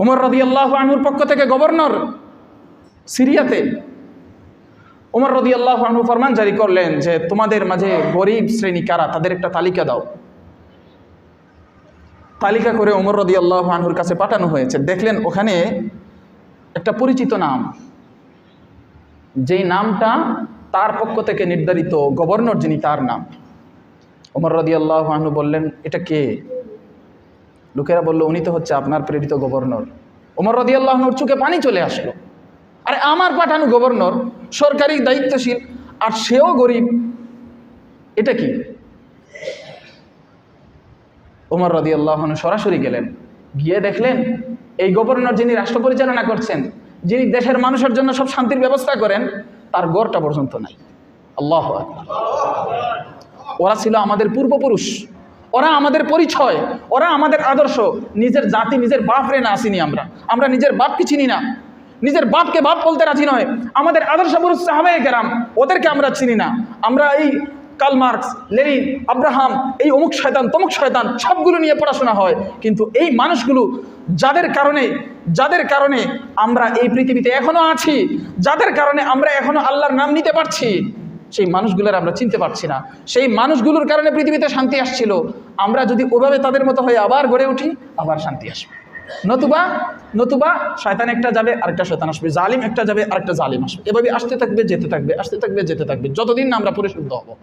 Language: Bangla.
উমর রদি আল্লাহ আনুর পক্ষ থেকে গভর্নর সিরিয়াতে উমর রদি আল্লাহ আনু ফরমান জারি করলেন যে, তোমাদের মাঝে গরিব শ্রেণি কারা? তাদের একটা তালিকা দাও। তালিকা করে উমর রদি আল্লাহ আনহুর কাছে পাঠানো হয়েছে। দেখলেন ওখানে একটা পরিচিত নাম। যেই নামটা তার পক্ষ থেকে নির্ধারিত গভর্নর যিনি তার নাম। ওমর রদি আল্লাহ আহনু বললেন, এটা কে? লোকেরা বলল, উনি তো হচ্ছে আপনার প্রেরিত গভর্নর। ওমর রদি আল্লাহনুর চোখে পানি চলে আসলো। আরে, আমার পাঠানো গভর্নর সরকারি দায়িত্বশীল, আর সেও গরিব। এটা কি? ওমর রদি আল্লাহনু সরাসরি গেলেন। গিয়ে দেখলেন, এই গভর্নর যিনি রাষ্ট্র পরিচালনা করছেন, যিনি দেশের মানুষের জন্য সব শান্তির ব্যবস্থা করেন, তার গড়টা পর্যন্ত নাই। আল্লাহ ওরা ছিল আমাদের পূর্বপুরুষ। ওরা আমাদের পরিচয়, ওরা আমাদের আদর্শ। নিজের জাতি, নিজের বাপরে না আসিনি আমরা। আমরা নিজের বাপকে চিনি না। নিজের বাপকে বাপ বলতে রাজি নয়। আমাদের আদর্শ পুরুষ সাহাবে গেরাম ওদেরকে আমরা চিনি না। আমরা এই কাল মার্কস, লেনিন, আব্রাহাম, এই অমুক শয়তান, তমুক শয়তান, সবগুলো নিয়ে পড়াশোনা হয়। কিন্তু এই মানুষগুলো, যাদের কারণে যাদের কারণে আমরা এই পৃথিবীতে এখনও আছি, যাদের কারণে আমরা এখনও আল্লাহর নাম নিতে পারছি সেই মানুষগুলোর আমরা চিনতে পারছি না। সেই মানুষগুলোর কারণে পৃথিবীতে শান্তি আসছিল। আমরা যদি ওভাবে তাদের মতো হয়ে আবার গড়ে উঠি, আবার শান্তি আসবে। নতুবা নতুবা শয়তান একটা যাবে, আরেকটা শয়তান আসবে। জালিম একটা যাবে, আরেকটা জালিম আসবে। এভাবে আসতে থাকবে, যেতে থাকবে, আসতে থাকবে, যেতে থাকবে। যতদিন না আমরা পরিশুদ্ধ হব।